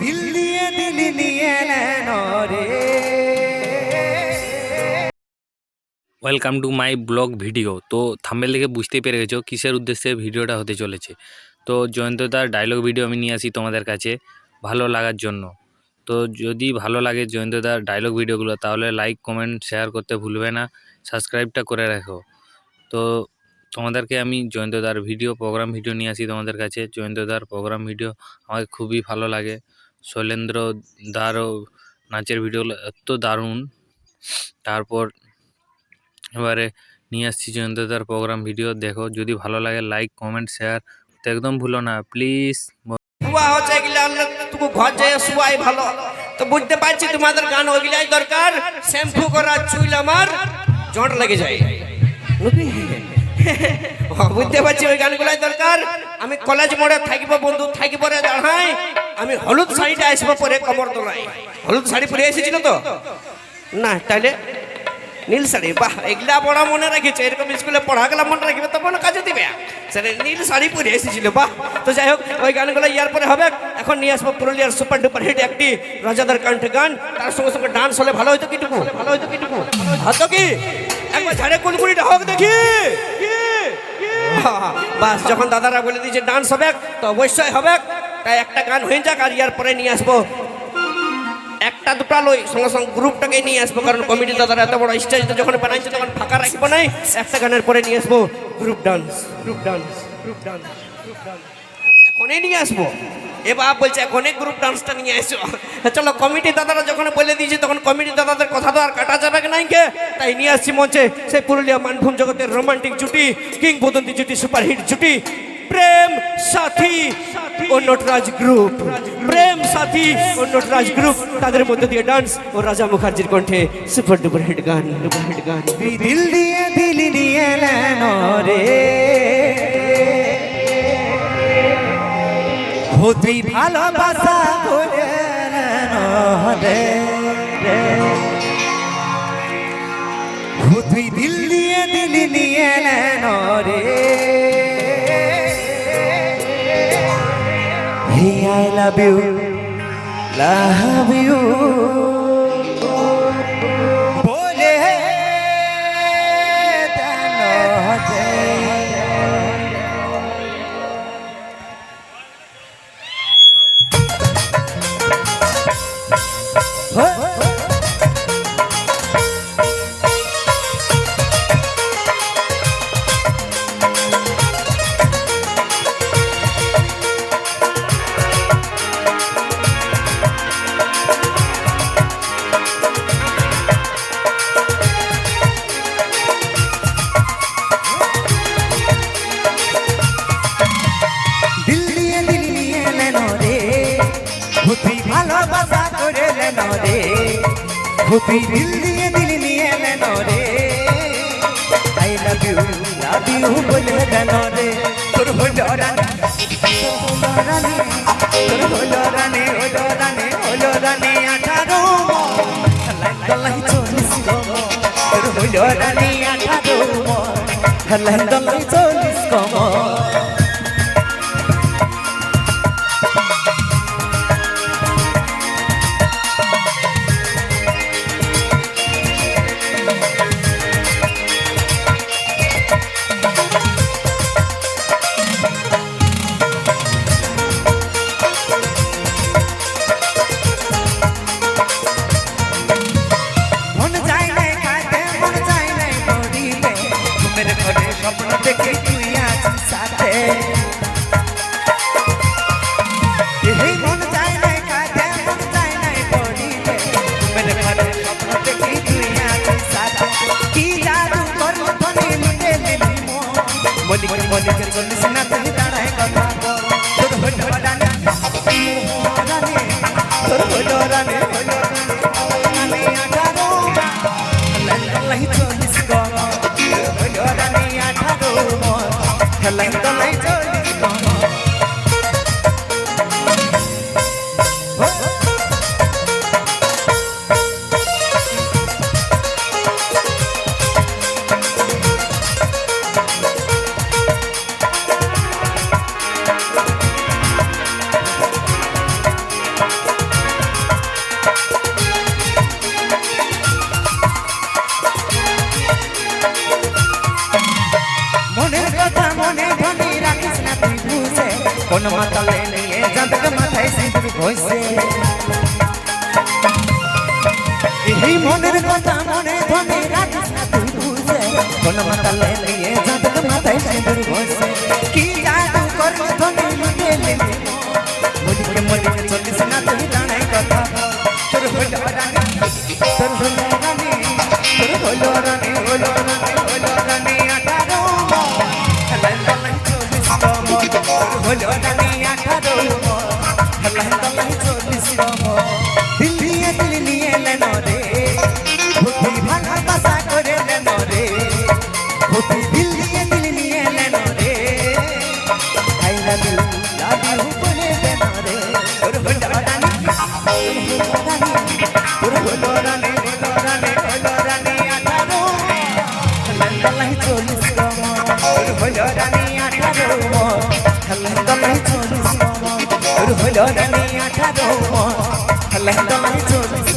দিল দিয়ে দিল নিয়ে রে। Welcome to my blog video তো থাম্বেল দেখে বুঝতেই পেরে গেছো কিসের উদ্দেশ্যে ভিডিওটা হতে চলেছে। তো জয়ন্তদার ডায়লগ ভিডিও আমি নিয়ে আসি তোমাদের কাছে ভালো লাগার জন্য। তো যদি ভালো লাগে জয়ন্তদার ডায়লগ ভিডিওগুলো তাহলে লাইক কমেন্ট শেয়ার করতে ভুলবে না। সাবস্ক্রাইবটা করে রাখো। তো তোমাদেরকে আমি জয়ন্তদার ভিডিও প্রোগ্রাম ভিডিও নিয়ে আসি তোমাদের কাছে। জয়ন্তদার প্রোগ্রাম ভিডিও আমাকে খুবই ভালো লাগে। শৈলেন্দ্র দারও নাচের ভিডিওগুলো এত দারুণ। তারপর এবারে নিয়ে আসছি জয়ন্তদার প্রোগ্রাম ভিডিও দেখো যদি ভালো লাগে লাইক কমেন্ট শেয়ার তো একদম ভুলো না। প্লিজ হচ্ছে তুমি ঘর যাই শুয়াই ভালো। তো বুঝতে পারছি তোমাদের গান ওইগুলাই দরকার। শ্যাম্পু করা চুল আমার জট লেগে যায়। বুঝতে পারছি ওই গানগুলাই দরকার। আমি কলেজ মোড়ে থাকব বন্ধু থাকি রে দাঁড়াই আমি হলুদ শাড়িটা আসব পরে কমর তোলাই হলুদ শাড়ি পরে এসেছিল তো? না, তাইলে নীল শাড়ি, বাহ, এগুলা পড়া মনে রেখেছে? এরকম স্কুলে পড়া গেলা মনে রাখবে তো মনে কাজে দিবে। সেটা নীল শাড়ি পরে এসেছিল, বাহ। তো যাই হোক, ওই গানগুলো ইয়ার পরে হবে। এখন নিয়ে আসব পুরুলিয়ার সুপার ডুপার হিট একটি রাজাদার কণ্ঠে গান। তার সঙ্গে সঙ্গে ডান্স হলে ভালো হয়তো কিটুকু? ভালো হয়তো কিটুকু? হতো কি? একবার ঝাড়ে কুলকুড়িটা হোক দেখি। বাস, যখন দাদারা বলে দিয়েছে, ডান্স হবে, তো অবশ্যই হবে। তাই একটা গান হয়ে যাক, আর ইয়ার পরে নিয়ে আসব। একটা দুটা লই, সঙ্গে সঙ্গে গ্রুপটাকে নিয়ে আসব, কারণ কমিটি দাদারা এত বড় স্টেজটা যখন বানাইছে, তখন ফাঁকা রাখব নাই। একটা গানের পরে নিয়ে আসব group dance group dance group dance group dance এখনই নিয়ে আসব। এ বলছে, এখনই গ্রুপ ডান্সটা নিয়ে আসো। চলো কমিটি দাদারা যখন বলে দিয়েছে, তখন কমিটি দাদাদের কথা তো আর কাটা যাবে না কে তাই নিয়ে আসছি মঞ্চে। সেই পুরুলিয়া মানভূম জগতের রোমান্টিক জুটি, কিংবদন্তি জুটি সুপারহিট জুটি। প্রেম সাথী ও নটরাজ গ্রুপ প্রেম সাথী ও নটরাজ গ্রুপ তাদের মধ্যে দিয়ে ডান্স ও রাজা মুখার্জির কণ্ঠে সুপার ডুপার হিট গান ডুপার হিট গান। দিল দিয়ে দিল নিয়ে রে। ও তুই ভালোবাসা করে রে রে। ও তুই দিল দিয়ে দিল নিয়ে নেন রে হি I love you love you তুই ভালোবাসা করে নেন রে। তুই দিল দিয়ে দিল নিয়ে নেন রে। I love you love you বলে দেন রে, তোর হলো রানী তোর হলো রানী হলো রানী হলো রানী আঠারো লাইন চল্লিশ তোর হলো রানী আঠারো লাইন চল্লিশ লাই কোন মাতালে নিয়ে যাদক মাথায় সিঁদুর ঘষে এই মনের কথা মনে ধনে রাখিস না মাথায় সিঁদুর ঘষে হইল রানী আঠারো হেলাই তলাই চল্লিশ কমর দিল্লি দিল্লি নিয়ে এলেন রে বুদ্ধি ভাঙা বাসা করে এলেন রে উপরে হইল রানী আঠারো তলাই চল্লিশ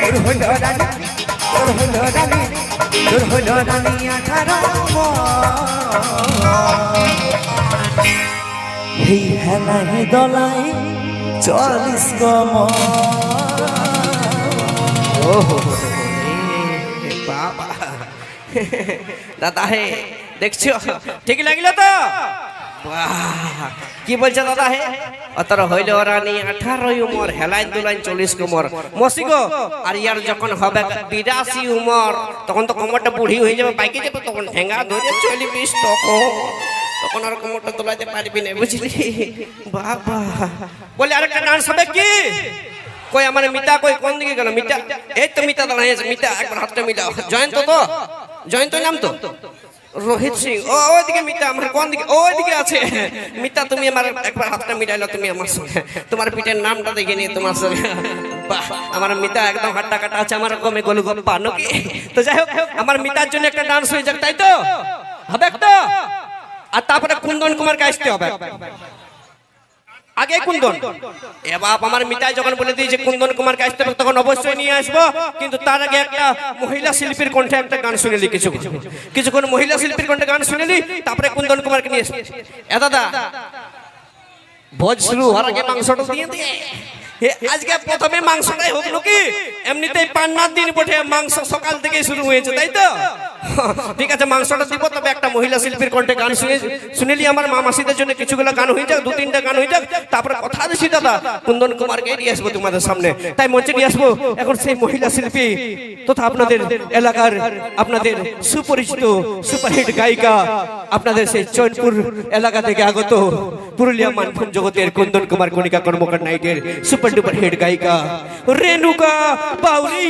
তোর হইল রানী তোর হইল রানী তোর হইল রানী আঠারো দলাই চল্লিশ বাবা দাদা হে দেখছ ঠিক লাগল তো কি বলছে দাদা হে? অতর হইল রানী আঠারো উমর, হেলাইন দুলাইন চল্লিশ কুমর মসিগো, আর ইয়ার যখন হবে বিরাশি উমর, তখন তো কোমরটা বুড়ি হয়ে যাবে বাইকে যাবে, তখন ঠেঙ্গা ধরে চলিবিস তখন। তখন আর কোমরটা তোলাইতে পারবি না, বুঝলি? বাবা। বলে আরেকটা ডান্স হবে কি? কই আমার মিতা, কই কোন দিকে গেল? মিতা, এই তো মিতা আছে মিতা, একবার হাতটা মিলাও। জয়ন্ত তো? জয়ন্ত নাম তো? রোহিত সিং। ও ওইদিকে মিতা, আমার কোন দিকে ওইদিকে আছে। মিতা, তুমি আমার একবার হাতটা মিলাইলো, তুমি আমার সঙ্গে। তোমার পিঠের নামটা দেখে নিয়ে তোমার সঙ্গে। আমার মিতা একদম হাট্টা কাটা আছে, আমার কমে গলু গপ্পা নাকি? তো যাই হোক, আমার মিতার জন্য একটা ডান্স হয়ে যাক, তাই তো? হবে তো আর তারপরে কুন্দন কুমারকে আসতে হবে। আগে কুন্দন। এ বাপ আমার মিতাই যখন বলে দিয়েছে কুন্দন কুমার আসতে হবে তখন অবশ্যই নিয়ে আসব কিন্তু তার আগে একটা মহিলা শিল্পীর কণ্ঠে একটা গান শুনেলি কিছু কিছুক্ষণ। মহিলা শিল্পীর কণ্ঠে গান শুনেলি তারপরে কুন্দন কুমারকে নিয়ে আসব এ দাদা ভোজ শুরু হওয়ার আগে মাংসটা দিয়ে দিয়ে আজকে প্রথমে মাংসটাই হোক নাকি? এমনিতেই পান্নার দিন বটে, মাংস সকাল থেকে শুরু হয়েছে, তাই তো? ঠিক আছে, মাংসটা দিব, তবে একটা মহিলা শিল্পীর কণ্ঠে গান শুনে শুনেলি আমার মা মাসিদের জন্য কিছুগুলো গান হয়ে যাক দু তিনটা গান হয়ে যাক, তারপরে কথা দিছি দাদা, কুন্দন কুমারকে নিয়ে আসব তোমাদের সামনে। তাই মঞ্চে নিয়ে আসব, এখন সেই মহিলা শিল্পী তথা আপনাদের এলাকার আপনাদের সুপরিচিত সুপারহিট গায়িকা, আপনাদের সেই চৈনপুর এলাকা থেকে আগত পুরুলিয়া মানভূম জগতের কুন্দন কুমার কণিকা কর্মকার নাইটের সুপার ডুপার হিট গায়িকা রেনুকা বাউরি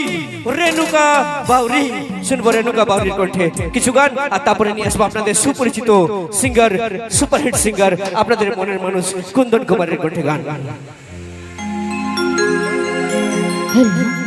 রেনুকা বাউরি, শুনব রেনুকা বাউরির কণ্ঠে কিছু গান, আর তারপরে নিয়ে আসব আপনাদের সুপরিচিত সিঙ্গার সুপারহিট সিঙ্গার আপনাদের মনের মানুষ কুন্দন কুমারের কণ্ঠে গান Hello.